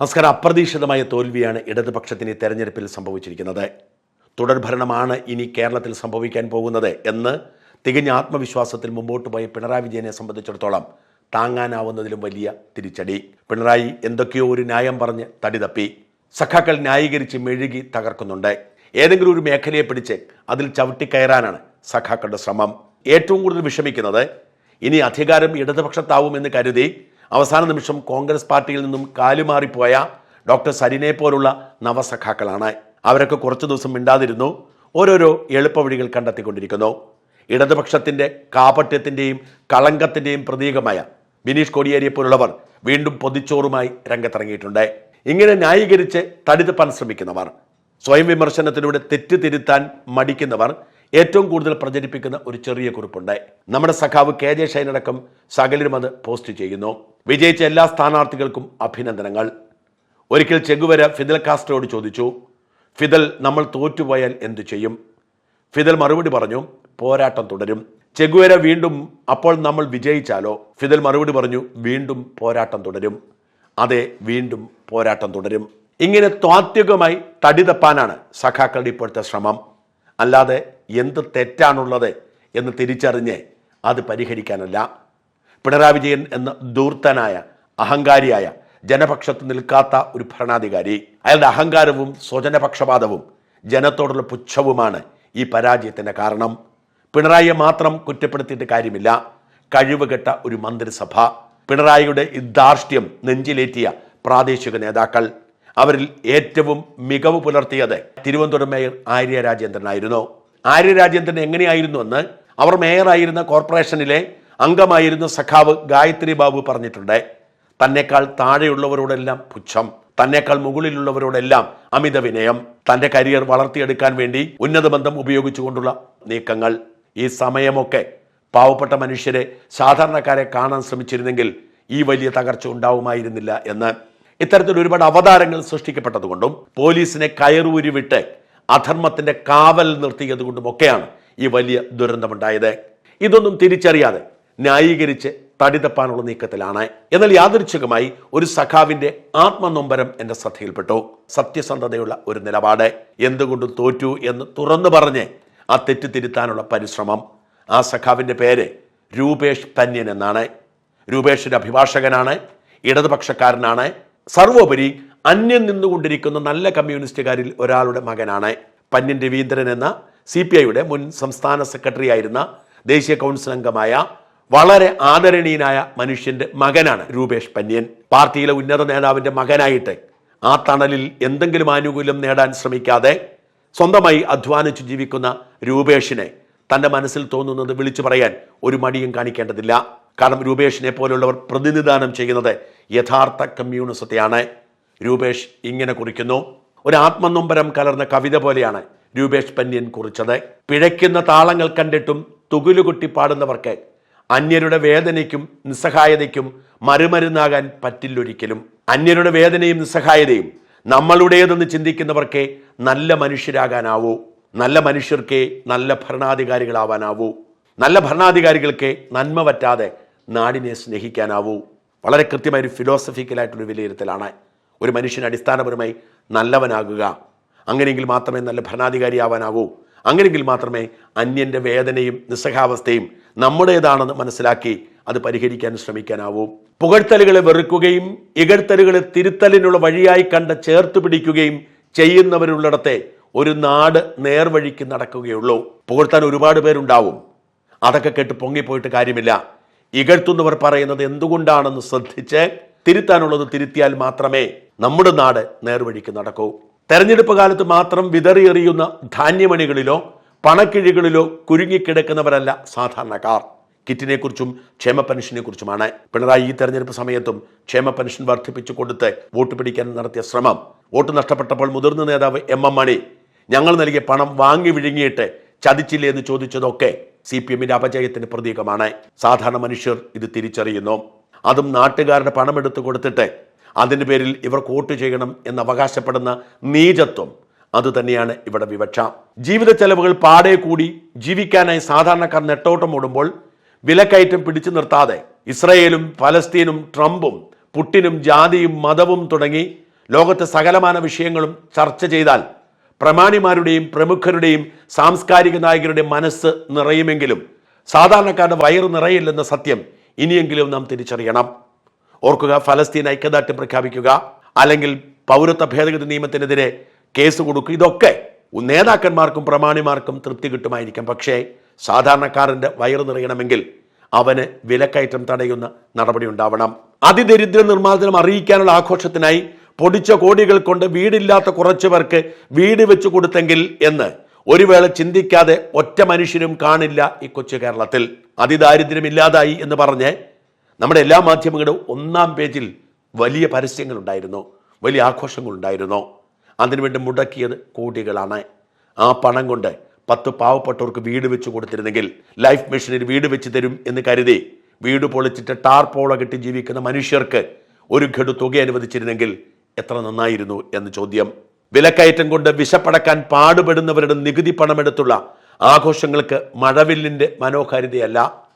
നമസ്കാരം. അപ്രതീക്ഷിതമായ തോൽവിയാണ് ഇടതുപക്ഷത്തിന് തെരഞ്ഞെടുപ്പിൽ സംഭവിച്ചിരിക്കുന്നത്. തുടർഭരണമാണ് ഇനി കേരളത്തിൽ സംഭവിക്കാൻ പോകുന്നത് എന്ന് തികഞ്ഞ ആത്മവിശ്വാസത്തിൽ മുമ്പോട്ട് പോയ പിണറായി വിജയനെ സംബന്ധിച്ചിടത്തോളം താങ്ങാനാവുന്നതിലും വലിയ തിരിച്ചടി. പിണറായി എന്തൊക്കെയോ ഒരു ന്യായം പറഞ്ഞ് തടി തപ്പി. സഖാക്കൾ ന്യായീകരിച്ച് മെഴുകി തകർക്കുന്നുണ്ട്. ഏതെങ്കിലും ഒരു മേഖലയെ പിടിച്ച് അതിൽ ചവിട്ടിക്കയറാനാണ് സഖാക്കളുടെ ശ്രമം. ഏറ്റവും കൂടുതൽ വിഷമിക്കുന്നത് ഇനി അധികാരം ഇടതുപക്ഷത്താവുമെന്ന് കരുതി അവസാന നിമിഷം കോൺഗ്രസ് പാർട്ടിയിൽ നിന്നും കാലുമാറിപ്പോയ ഡോക്ടർ സരിനെ പോലുള്ള നവസഖാക്കളാണ്. അവരൊക്കെ കുറച്ച് ദിവസം മിണ്ടാതിരുന്നു. ഓരോരോ എളുപ്പവഴികൾ കണ്ടെത്തിക്കൊണ്ടിരിക്കുന്നു. ഇടതുപക്ഷത്തിന്റെ കാപട്യത്തിന്റെയും കളങ്കത്തിന്റെയും പ്രതീകമായ ബിനീഷ് കോടിയേരിയെ പോലുള്ളവർ വീണ്ടും പൊതിച്ചോറുമായി രംഗത്തിറങ്ങിയിട്ടുണ്ട്. ഇങ്ങനെ ന്യായീകരിച്ച് തടിതപ്പാൻ ശ്രമിക്കുന്നവർ സ്വയം വിമർശനത്തിലൂടെ തെറ്റ് തിരുത്താൻ മടിക്കുന്നവർ ഏറ്റവും കൂടുതൽ പ്രചരിപ്പിക്കുന്ന ഒരു ചെറിയ കുറിപ്പുണ്ട്. നമ്മുടെ സഖാവ് കെ ജെ ഷൈനടക്കം സകലരും അത് പോസ്റ്റ് ചെയ്യുന്നു. വിജയിച്ച എല്ലാ സ്ഥാനാർത്ഥികൾക്കും അഭിനന്ദനങ്ങൾ. ഒരിക്കൽ ചെഗുവര ഫിദൽ കാസ്റ്റോട് ചോദിച്ചു ഫിദൽ നമ്മൾ തോറ്റുപോയാൽ എന്തു ചെയ്യും? ഫിദൽ മറുപടി പറഞ്ഞു പോരാട്ടം തുടരും. ചെഗുവര വീണ്ടും അപ്പോൾ നമ്മൾ വിജയിച്ചാലോ? ഫിദൽ മറുപടി പറഞ്ഞു വീണ്ടും പോരാട്ടം തുടരും. അതെ വീണ്ടും പോരാട്ടം തുടരും. ഇങ്ങനെ താത്വികമായി തടി തപ്പാനാണ് സഖാക്കളുടെ ഇപ്പോഴത്തെ ശ്രമം. അല്ലാതെ എന്ത് തെറ്റാണുള്ളത് എന്ന് തിരിച്ചറിഞ്ഞ് അത് പരിഹരിക്കാനല്ല. പിണറായി വിജയൻ എന്ന ദൂർത്തനായ അഹങ്കാരിയായ ജനപക്ഷത്ത് നിൽക്കാത്ത ഒരു ഭരണാധികാരി. അയാളുടെ അഹങ്കാരവും സ്വജനപക്ഷപാതവും ജനത്തോടുള്ള പുച്ഛവുമാണ് ഈ പരാജയത്തിന്റെ കാരണം. പിണറായിയെ മാത്രം കുറ്റപ്പെടുത്തിയിട്ട് കാര്യമില്ല. കഴിവുകെട്ട ഒരു മന്ത്രിസഭ. പിണറായിയുടെ ധാർഷ്ട്യം നെഞ്ചിലേറ്റിയ പ്രാദേശിക നേതാക്കൾ. അവരിൽ ഏറ്റവും മികവ് പുലർത്തിയത് തിരുവനന്തപുരം മേയർ ആര്യ രാജേന്ദ്രനായിരുന്നു. ആര്യ രാജേന്ദ്രൻ എങ്ങനെയായിരുന്നു എന്ന് അവർ മേയറായിരുന്ന കോർപ്പറേഷനിലെ അംഗമായിരുന്ന സഖാവ് ഗായത്രി ബാബു പറഞ്ഞിട്ടുണ്ട്. തന്നെക്കാൾ താഴെയുള്ളവരോടെല്ലാം പുച്ഛം തന്നെക്കാൾ മുകളിലുള്ളവരോടെല്ലാം അമിത വിനയം തന്റെ കരിയർ വളർത്തിയെടുക്കാൻ വേണ്ടി ഉന്നത ബന്ധം ഉപയോഗിച്ചുകൊണ്ടുള്ള നീക്കങ്ങൾ. ഈ സമയമൊക്കെ പാവപ്പെട്ട മനുഷ്യരെ സാധാരണക്കാരെ കാണാൻ ശ്രമിച്ചിരുന്നെങ്കിൽ ഈ വലിയ തകർച്ച ഉണ്ടാവുമായിരുന്നില്ല എന്ന്. ഇത്തരത്തിൽ ഒരുപാട് അവതാരങ്ങൾ സൃഷ്ടിക്കപ്പെട്ടതുകൊണ്ടും പോലീസിനെ കയറൂരി വിട്ട് അധർമ്മത്തിന്റെ കാവൽ നിർത്തിയത് കൊണ്ടുമൊക്കെയാണ് ഈ വലിയ ദുരന്തമുണ്ടായത്. ഇതൊന്നും തിരിച്ചറിയാതെ ന്യായീകരിച്ച് തടിതപ്പാനുള്ള നീക്കത്തിലാണ്. എന്നാൽ യാദൃച്ഛികമായി ഒരു സഖാവിന്റെ ആത്മനൊമ്പരം എന്റെ ശ്രദ്ധയിൽപ്പെട്ടു. സത്യസന്ധതയുള്ള ഒരു നിലപാട്. എന്തുകൊണ്ടും തോറ്റു എന്ന് തുറന്നു പറഞ്ഞ് ആ തെറ്റ് തിരുത്താനുള്ള പരിശ്രമം. ആ സഖാവിന്റെ പേര് രൂപേഷ് പന്യൻ എന്നാണ്. രൂപേഷിന്റെ അഭിഭാഷകനാണ്. ഇടതുപക്ഷക്കാരനാണ്. സർവോപരി അന്യം നിന്നുകൊണ്ടിരിക്കുന്ന നല്ല കമ്മ്യൂണിസ്റ്റുകാരിൽ ഒരാളുടെ മകനാണ്. പന്യൻ രവീന്ദ്രൻ എന്ന സി പി ഐയുടെ മുൻ സംസ്ഥാന സെക്രട്ടറി ആയിരുന്ന ദേശീയ കൗൺസിൽ അംഗമായ വളരെ ആദരണീയനായ മനുഷ്യന്റെ മകനാണ് രൂപേഷ് പന്യൻ പാർട്ടിയിലെ ഉന്നത നേതാവിന്റെ മകനായിട്ട് ആ തണലിൽ എന്തെങ്കിലും ആനുകൂല്യം നേടാൻ ശ്രമിക്കാതെ സ്വന്തമായി അധ്വാനിച്ചു ജീവിക്കുന്ന രൂപേഷിനെ തന്റെ മനസ്സിൽ തോന്നുന്നത് വിളിച്ചു പറയാൻ ഒരു മടിയും കാണിക്കേണ്ടതില്ല. കാരണം രൂപേഷിനെ പോലുള്ളവർ പ്രതിനിധാനം ചെയ്യുന്നത് യഥാർത്ഥ കമ്മ്യൂണിസത്തെയാണ്. രൂപേഷ് ഇങ്ങനെ കുറിക്കുന്നു. ഒരു ആത്മനൊമ്പരം കലർന്ന കവിത പോലെയാണ് രൂപേഷ് പന്യൻ കുറിച്ചത്. പിഴയ്ക്കുന്ന താളങ്ങൾ കണ്ടിട്ടും തുകുലുകുട്ടി പാടുന്നവർക്ക് അന്യരുടെ വേദനയ്ക്കും നിസ്സഹായതയ്ക്കും മറുമരുന്നാകാൻ പറ്റില്ലൊരിക്കലും. അന്യരുടെ വേദനയും നിസ്സഹായതയും നമ്മളുടേതെന്ന് ചിന്തിക്കുന്നവർക്ക് നല്ല മനുഷ്യരാകാനാവൂ. നല്ല മനുഷ്യർക്ക് നല്ല ഭരണാധികാരികളാവാനാവൂ. നല്ല ഭരണാധികാരികൾക്ക് നന്മ പറ്റാതെ നാടിനെ സ്നേഹിക്കാനാവൂ. വളരെ കൃത്യമായ ഒരു ഫിലോസഫിക്കലായിട്ടൊരു വിലയിരുത്തലാണ്. ഒരു മനുഷ്യൻ അടിസ്ഥാനപരമായി നല്ലവനാകുക. അങ്ങനെയെങ്കിൽ മാത്രമേ നല്ല ഭരണാധികാരിയാവാനാവൂ. അങ്ങനെയെങ്കിൽ മാത്രമേ അന്യന്റെ വേദനയും നിസ്സഹാവസ്ഥയും നമ്മുടേതാണെന്ന് മനസ്സിലാക്കി അത് പരിഹരിക്കാൻ ശ്രമിക്കാനാവൂ. പുകഴ്ത്തലുകളെ വെറുക്കുകയും ഇകഴ്ത്തലുകളെ തിരുത്തലിനുള്ള വഴിയായി കണ്ട് ചേർത്ത് പിടിക്കുകയും ചെയ്യുന്നവരുള്ളിടത്തെ ഒരു നാട് നേർവഴിക്ക് നടക്കുകയുള്ളൂ. പുകഴ്ത്താൻ ഒരുപാട് പേരുണ്ടാവും. അതൊക്കെ കേട്ട് പൊങ്ങിപ്പോയിട്ട് കാര്യമില്ല. ഇകഴ്ത്തുന്നവർ പറയുന്നത് എന്തുകൊണ്ടാണെന്ന് ശ്രദ്ധിച്ച് തിരുത്താനുള്ളത് തിരുത്തിയാൽ മാത്രമേ നമ്മുടെ നാട് നേർവഴിക്ക് നടക്കൂ. തെരഞ്ഞെടുപ്പ് കാലത്ത് മാത്രം വിതറിയെറിയുന്ന ധാന്യമണികളിലോ പണക്കിഴികളിലോ കുരുങ്ങിക്കിടക്കുന്നവരല്ല സാധാരണക്കാർ. കിറ്റിനെ കുറിച്ചും ക്ഷേമ പെൻഷനെ കുറിച്ചുമാണ് പിണറായി ഈ തെരഞ്ഞെടുപ്പ് സമയത്തും ക്ഷേമ പെൻഷൻ വർദ്ധിപ്പിച്ചു കൊടുത്ത് വോട്ട് പിടിക്കാൻ നടത്തിയ ശ്രമം. വോട്ട് നഷ്ടപ്പെട്ടപ്പോൾ മുതിർന്ന നേതാവ് എം എം മണി ഞങ്ങൾ നൽകിയ പണം വാങ്ങി വിഴുങ്ങിയിട്ട് ചതിച്ചില്ലേ എന്ന് ചോദിച്ചതൊക്കെ സി പി എമ്മിന്റെ അപജയത്തിന് പ്രതീകമാണ്. സാധാരണ മനുഷ്യർ ഇത് തിരിച്ചറിയുന്നു. അതും നാട്ടുകാരുടെ പണമെടുത്ത് കൊടുത്തിട്ട് അതിന്റെ പേരിൽ ഇവർ വോട്ട് ചെയ്യണം എന്ന് അവകാശപ്പെടുന്ന നീചത്വം അതുതന്നെയാണ് ഇവിടെ വിവക്ഷ. ജീവിത ചെലവുകൾ പാടെ കൂടി ജീവിക്കാനായി സാധാരണക്കാർ നെട്ടോട്ടം ഓടുമ്പോൾ വിലക്കയറ്റം പിടിച്ചു നിർത്താതെ ഇസ്രയേലും ഫലസ്തീനും ട്രംപും പുട്ടിനും ജാതിയും മതവും തുടങ്ങി ലോകത്തെ സകലമാന വിഷയങ്ങളും ചർച്ച ചെയ്താൽ പ്രമാണിമാരുടെയും പ്രമുഖരുടെയും സാംസ്കാരിക നായകരുടെയും മനസ്സ് നിറയുമെങ്കിലും സാധാരണക്കാരുടെ വയറ് നിറയില്ലെന്ന സത്യം ഇനിയെങ്കിലും നാം തിരിച്ചറിയണം. ഓർക്കുക ഫലസ്തീൻ ഐക്യദാർഢ്യം പ്രഖ്യാപിക്കുക അല്ലെങ്കിൽ പൗരത്വ ഭേദഗതി നിയമത്തിനെതിരെ കേസ് കൊടുക്കുക. ഇതൊക്കെ നേതാക്കന്മാർക്കും പ്രമാണിമാർക്കും തൃപ്തി കിട്ടുമായിരിക്കും. പക്ഷേ സാധാരണക്കാരന്റെ വയറ് നിറയണമെങ്കിൽ അവന് വിലക്കയറ്റം തടയുന്ന നടപടി ഉണ്ടാവണം. അതിദരിദ്ര നിർമ്മാർജനം അറിയിക്കാനുള്ള ആഘോഷത്തിനായി പൊടിച്ച കോടികൾ കൊണ്ട് വീടില്ലാത്ത കുറച്ചു പേർക്ക് വീട് വെച്ചു കൊടുത്തെങ്കിൽ എന്ന് ഒരു വേള ചിന്തിക്കാതെ ഒറ്റ മനുഷ്യരും കാണില്ല ഈ കൊച്ചു കേരളത്തിൽ. അതിദാരിദ്ര്യമില്ലാതായി എന്ന് പറഞ്ഞ് നമ്മുടെ എല്ലാ മാധ്യമങ്ങളും ഒന്നാം പേജിൽ വലിയ പരസ്യങ്ങളുണ്ടായിരുന്നു വലിയ ആഘോഷങ്ങളുണ്ടായിരുന്നു. അതിനുവേണ്ടി മുടക്കിയത് കോടികളാണ്. ആ പണം കൊണ്ട് പത്ത് പാവപ്പെട്ടവർക്ക് വീട് വെച്ച് കൊടുത്തിരുന്നെങ്കിൽ ലൈഫ് മിഷനിൽ വീട് വെച്ച് തരും എന്ന് കരുതി വീട് പൊളിച്ചിട്ട് ടാർപോള കെട്ടി ജീവിക്കുന്ന മനുഷ്യർക്ക് ഒരു ഘടു തുക അനുവദിച്ചിരുന്നെങ്കിൽ എത്ര നന്നായിരുന്നു എന്ന് ചോദ്യം. വിലക്കയറ്റം കൊണ്ട് വിശപ്പടക്കാൻ പാടുപെടുന്നവരുടെ നികുതി പണമെടുത്തുള്ള ആഘോഷങ്ങൾക്ക് മഴവില്ലിന്റെ മനോഹാരിതയല്ല.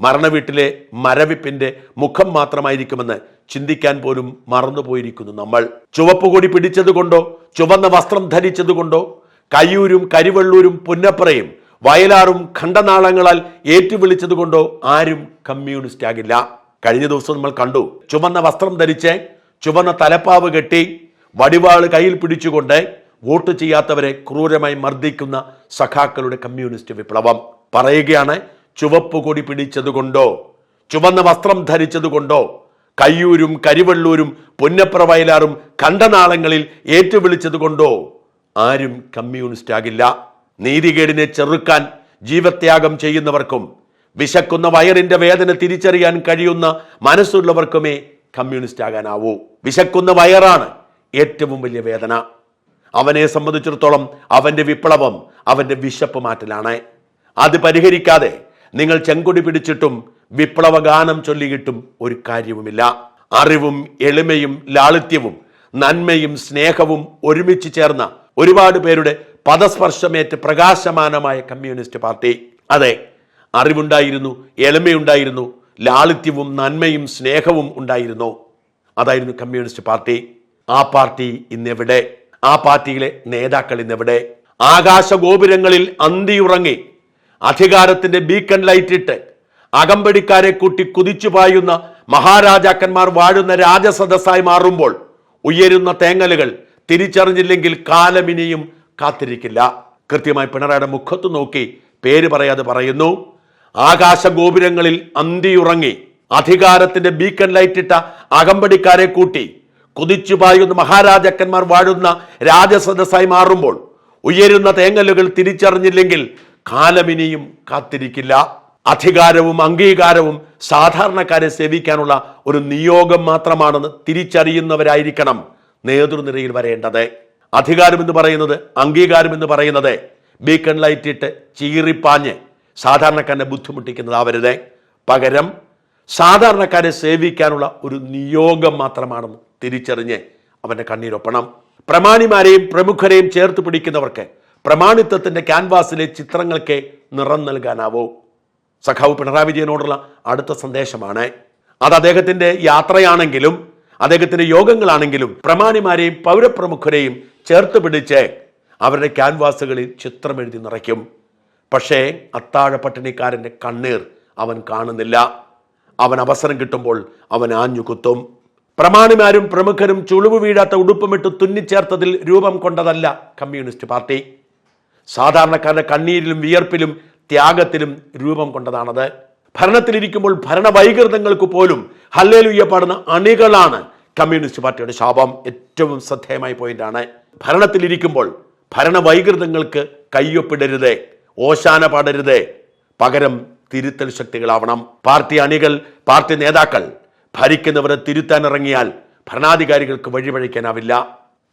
മരണവീട്ടിലെ മരവിപ്പിന്റെ മുഖം മാത്രമായിരിക്കുമെന്ന് ചിന്തിക്കാൻ പോലും മറന്നുപോയിരിക്കുന്നു നമ്മൾ. ചുവപ്പ് കൊടി പിടിച്ചതുകൊണ്ടോ ചുവന്ന വസ്ത്രം ധരിച്ചതുകൊണ്ടോ കയ്യൂരും കരിവള്ളൂരും പുന്നപ്പറയും വയലാറും ഖണ്ഡനാളങ്ങളാൽ ഏറ്റുവിളിച്ചതുകൊണ്ടോ ആരും കമ്മ്യൂണിസ്റ്റ് ആകില്ല. കഴിഞ്ഞ ദിവസം നമ്മൾ കണ്ടു ചുവന്ന വസ്ത്രം ധരിച്ച് ചുവന്ന തലപ്പാവ് കെട്ടി വടിവാൾ കയ്യിൽ പിടിച്ചുകൊണ്ട് വോട്ട് ചെയ്യാത്തവരെ ക്രൂരമായി മർദ്ദിക്കുന്ന സഖാക്കളുടെ കമ്മ്യൂണിസ്റ്റ് വിപ്ലവം. പറയുകയാണ് ചുവപ്പ് കൊടി പിടിച്ചതുകൊണ്ടോ ചുവന്ന വസ്ത്രം ധരിച്ചതുകൊണ്ടോ കയ്യൂരും കരിവള്ളൂരും പുന്നപ്ര വയലാറും കണ്ടനാളങ്ങളിൽ ഏറ്റുവിളിച്ചതുകൊണ്ടോ ആരും കമ്മ്യൂണിസ്റ്റ് ആകില്ല. നീതികേടിനെ ചെറുക്കാൻ ജീവത്യാഗം ചെയ്യുന്നവർക്കും വിശക്കുന്ന വയറിന്റെ വേദന തിരിച്ചറിയാൻ കഴിയുന്ന മനസ്സുള്ളവർക്കുമേ കമ്മ്യൂണിസ്റ്റ് ആകാനാവൂ. വിശക്കുന്ന വയറാണ് ഏറ്റവും വലിയ വേദന. അവനെ സംബന്ധിച്ചിടത്തോളം അവന്റെ വിപ്ലവം അവന്റെ വിശപ്പ് മാറ്റലാണ്. അത് പരിഹരിക്കാതെ നിങ്ങൾ ചെങ്കൊടി പിടിച്ചിട്ടും വിപ്ലവഗാനം ചൊല്ലിയിട്ടും ഒരു കാര്യവുമില്ല. അറിവും എളിമയും ലാളിത്യവും നന്മയും സ്നേഹവും ഒരുമിച്ച് ചേർന്ന ഒരുപാട് പേരുടെ പദസ്പർശമേറ്റ് പ്രകാശമാനമായ കമ്മ്യൂണിസ്റ്റ് പാർട്ടി. അതെ അറിവുണ്ടായിരുന്നു എളിമയുണ്ടായിരുന്നു ലാളിത്യവും നന്മയും സ്നേഹവും ഉണ്ടായിരുന്നു. അതായിരുന്നു കമ്മ്യൂണിസ്റ്റ് പാർട്ടി. ആ പാർട്ടി ഇന്നെവിടെ? ആ പാർട്ടിയിലെ നേതാക്കൾ ഇന്നെവിടെ? ആകാശ ഗോപുരങ്ങളിൽ അന്തിയുറങ്ങി അധികാരത്തിന്റെ ബീക്കൺ ലൈറ്റിട്ട് അകമ്പടിക്കാരെ കൂട്ടി കുതിച്ചു പായുന്ന മഹാരാജാക്കന്മാർ വാഴുന്ന രാജസദസ്സായി മാറുമ്പോൾ ഉയരുന്ന തേങ്ങലുകൾ തിരിച്ചറിഞ്ഞില്ലെങ്കിൽ കാലമിനിയും കാത്തിരിക്കില്ല. കൃത്യമായി പിണറായിയുടെ മുഖത്ത് നോക്കി പേര് പറയാതെ പറയുന്നു ആകാശ ഗോപുരങ്ങളിൽ അന്തിയുറങ്ങി അധികാരത്തിന്റെ ബീക്കൺ ലൈറ്റിട്ട അകമ്പടിക്കാരെ കൂട്ടി കുതിച്ചു പായുന്ന മഹാരാജാക്കന്മാർ വാഴുന്ന രാജസദസ്സായി മാറുമ്പോൾ ഉയരുന്ന തേങ്ങലുകൾ തിരിച്ചറിഞ്ഞില്ലെങ്കിൽ കാലമിനിയും കാത്തിരിക്കില്ല. അധികാരവും അംഗീകാരവും സാധാരണക്കാരെ സേവിക്കാനുള്ള ഒരു നിയോഗം മാത്രമാണെന്ന് തിരിച്ചറിയുന്നവരായിരിക്കണം നേതൃനിരയിൽ വരേണ്ടത്. അധികാരം എന്ന് പറയുന്നത് അംഗീകാരം എന്ന് പറയുന്നത് ബീക്കൺ ലൈറ്റ് ഇട്ട് ചീറിപ്പാഞ്ഞ് സാധാരണക്കാരനെ ബുദ്ധിമുട്ടിക്കുന്നതാവരുത് പകരം സാധാരണക്കാരെ സേവിക്കാനുള്ള ഒരു നിയോഗം മാത്രമാണെന്ന് തിരിച്ചറിഞ്ഞ് അവന്റെ കണ്ണീരൊപ്പണം. പ്രമാണിമാരെയും പ്രമുഖരെയും ചേർത്ത് പിടിക്കുന്നവർക്ക് പ്രമാണിത്വത്തിന്റെ ക്യാൻവാസിലെ ചിത്രങ്ങൾക്ക് നിറം നൽകാനാവൂ? സഖാവ് പിണറായി വിജയനോടുള്ള അടുത്ത സന്ദേശമാണ്. അത് അദ്ദേഹത്തിന്റെ യാത്രയാണെങ്കിലും അദ്ദേഹത്തിന്റെ യോഗങ്ങളാണെങ്കിലും പ്രമാണിമാരെയും പൗരപ്രമുഖരെയും ചേർത്ത് പിടിച്ച് അവരുടെ ക്യാൻവാസുകളിൽ ചിത്രം എഴുതി നിറയ്ക്കും. പക്ഷേ അത്താഴ പട്ടിണിക്കാരന്റെ കണ്ണീർ അവൻ കാണുന്നില്ല. അവൻ അവസരം കിട്ടുമ്പോൾ അവൻ ആഞ്ഞു കുത്തും പ്രമാണിമാരും പ്രമുഖരും ചുളിവ് വീഴാത്ത ഉടുപ്പുമിട്ട് തുന്നിച്ചേർത്തതിൽ രൂപം കൊണ്ടതല്ല കമ്മ്യൂണിസ്റ്റ് പാർട്ടി. സാധാരണക്കാരുടെ കണ്ണീരിലും വിയർപ്പിലും ത്യാഗത്തിലും രൂപം കൊണ്ടതാണത്. ഭരണത്തിലിരിക്കുമ്പോൾ ഭരണവൈകൃതങ്ങൾക്ക് പോലും ഹല്ലേലുയ്യ പാടുന്ന അണികളാണ് കമ്മ്യൂണിസ്റ്റ് പാർട്ടിയുടെ ശാപം. ഏറ്റവും ശ്രദ്ധേയമായ പോയിന്റാണ് ഭരണത്തിലിരിക്കുമ്പോൾ ഭരണവൈകൃതങ്ങൾക്ക് കയ്യൊപ്പിടരുത് ഓശാന പാടരുത് പകരം തിരുത്തൽ ശക്തികളാവണം. പാർട്ടി അണികൾ പാർട്ടി നേതാക്കൾ ഭരിക്കുന്നവരെ തിരുത്താൻ ഇറങ്ങിയാൽ ഭരണാധികാരികൾക്ക് വഴിവഴിക്കാനാവില്ല.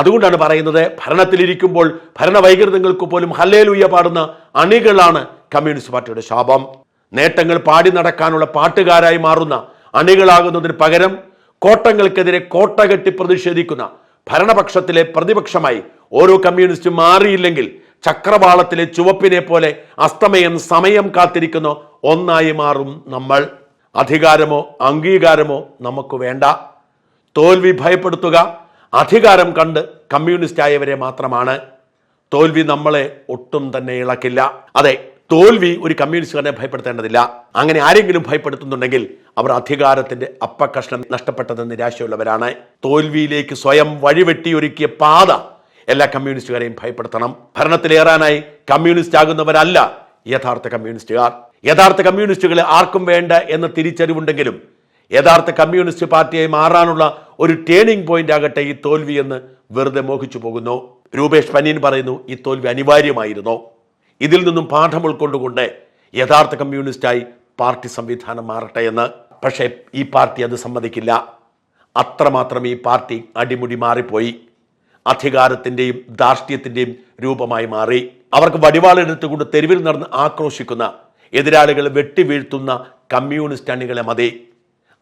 അതുകൊണ്ടാണ് പറയുന്നത് ഭരണത്തിലിരിക്കുമ്പോൾ ഭരണവൈകൃതങ്ങൾക്ക് പോലും ഹല്ലേലൂയ പാടുന്ന അണികളാണ് കമ്മ്യൂണിസ്റ്റ് പാർട്ടിയുടെ ശാപം. നേട്ടങ്ങൾ പാടി നടക്കാനുള്ള പാട്ടുകാരായി മാറുന്ന അണികളാകുന്നതിന് പകരം കോട്ടങ്ങൾക്കെതിരെ കോട്ട കെട്ടി പ്രതിഷേധിക്കുന്ന ഭരണപക്ഷത്തിലെ പ്രതിപക്ഷമായി ഓരോ കമ്മ്യൂണിസ്റ്റും മാറിയില്ലെങ്കിൽ ചക്രവാളത്തിലെ ചുവപ്പിനെ പോലെ അസ്തമയം സമയം കാത്തിരിക്കുന്ന ഒന്നായി മാറും നമ്മൾ. അധികാരമോ അംഗീകാരമോ നമുക്ക് വേണ്ട. തോൽവി ഭയപ്പെടുത്തുക അധികാരം കണ്ട് കമ്മ്യൂണിസ്റ്റ് ആയവരെ മാത്രമാണ്. തോൽവി നമ്മളെ ഒട്ടും തന്നെ ഇളക്കില്ല. അതെ തോൽവി ഒരു കമ്മ്യൂണിസ്റ്റുകാരനെ ഭയപ്പെടുത്തേണ്ടതില്ല. അങ്ങനെ ആരെങ്കിലും ഭയപ്പെടുത്തുന്നുണ്ടെങ്കിൽ അവർ അധികാരത്തിന്റെ അപ്പക്കഷ്ണം നഷ്ടപ്പെട്ടത് നിരാശയുള്ളവരാണ്. തോൽവിയിലേക്ക് സ്വയം വഴിവെട്ടിയൊരുക്കിയ പാത എല്ലാ കമ്മ്യൂണിസ്റ്റുകാരെയും ഭയപ്പെടുത്തണം. ഭരണത്തിലേറാനായി കമ്മ്യൂണിസ്റ്റ് ആകുന്നവരല്ല യഥാർത്ഥ കമ്മ്യൂണിസ്റ്റുകാർ. യഥാർത്ഥ കമ്മ്യൂണിസ്റ്റുകളെ ആർക്കും വേണ്ട എന്ന തിരിച്ചറിവുണ്ടെങ്കിലും യഥാർത്ഥ കമ്മ്യൂണിസ്റ്റ് പാർട്ടിയായി മാറാനുള്ള ഒരു ടേണിംഗ് പോയിന്റ് ആകട്ടെ ഈ തോൽവി എന്ന് വെറുതെ മോഹിച്ചു പോകുന്നു. രൂപേഷ് പനീൻ പറയുന്നു ഈ തോൽവി അനിവാര്യമായിരുന്നു. ഇതിൽ നിന്നും പാഠം ഉൾക്കൊണ്ടുകൊണ്ട് യഥാർത്ഥ കമ്മ്യൂണിസ്റ്റായി പാർട്ടി സംവിധാനം മാറട്ടെ എന്ന്. പക്ഷേ ഈ പാർട്ടി അത് സമ്മതിക്കില്ല. അത്രമാത്രം ഈ പാർട്ടി അടിമുടി മാറിപ്പോയി. അധികാരത്തിന്റെയും ധാർഷ്ട്യത്തിന്റെയും രൂപമായി മാറി. അവർക്ക് വടിവാളെടുത്തുകൊണ്ട് തെരുവിൽ നടന്ന് ആക്രോശിക്കുന്ന എതിരാളികളെ വെട്ടിവീഴ്ത്തുന്ന കമ്മ്യൂണിസ്റ്റ് അണികളെ മതി.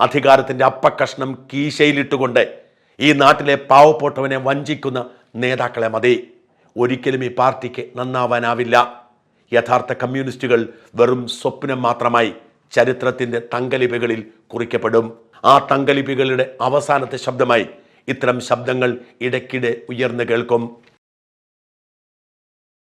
അധികാരത്തിന്റെ അപ്പക്കഷ്ണം കീശയിലിട്ടുകൊണ്ട് ഈ നാട്ടിലെ പാവപ്പെട്ടവനെ വഞ്ചിക്കുന്ന നേതാക്കളെ മതി. ഒരിക്കലും ഈ പാർട്ടിക്ക് നന്നാവാനാവില്ല. യഥാർത്ഥ കമ്മ്യൂണിസ്റ്റുകൾ വെറും സ്വപ്നം മാത്രമായി ചരിത്രത്തിന്റെ തങ്കലിപികളിൽ കുറിക്കപ്പെടും. ആ തങ്കലിപികളുടെ അവസാനത്തെ ശബ്ദമായി ഇത്തരം ശബ്ദങ്ങൾ ഇടയ്ക്കിടെ ഉയർന്നു കേൾക്കും.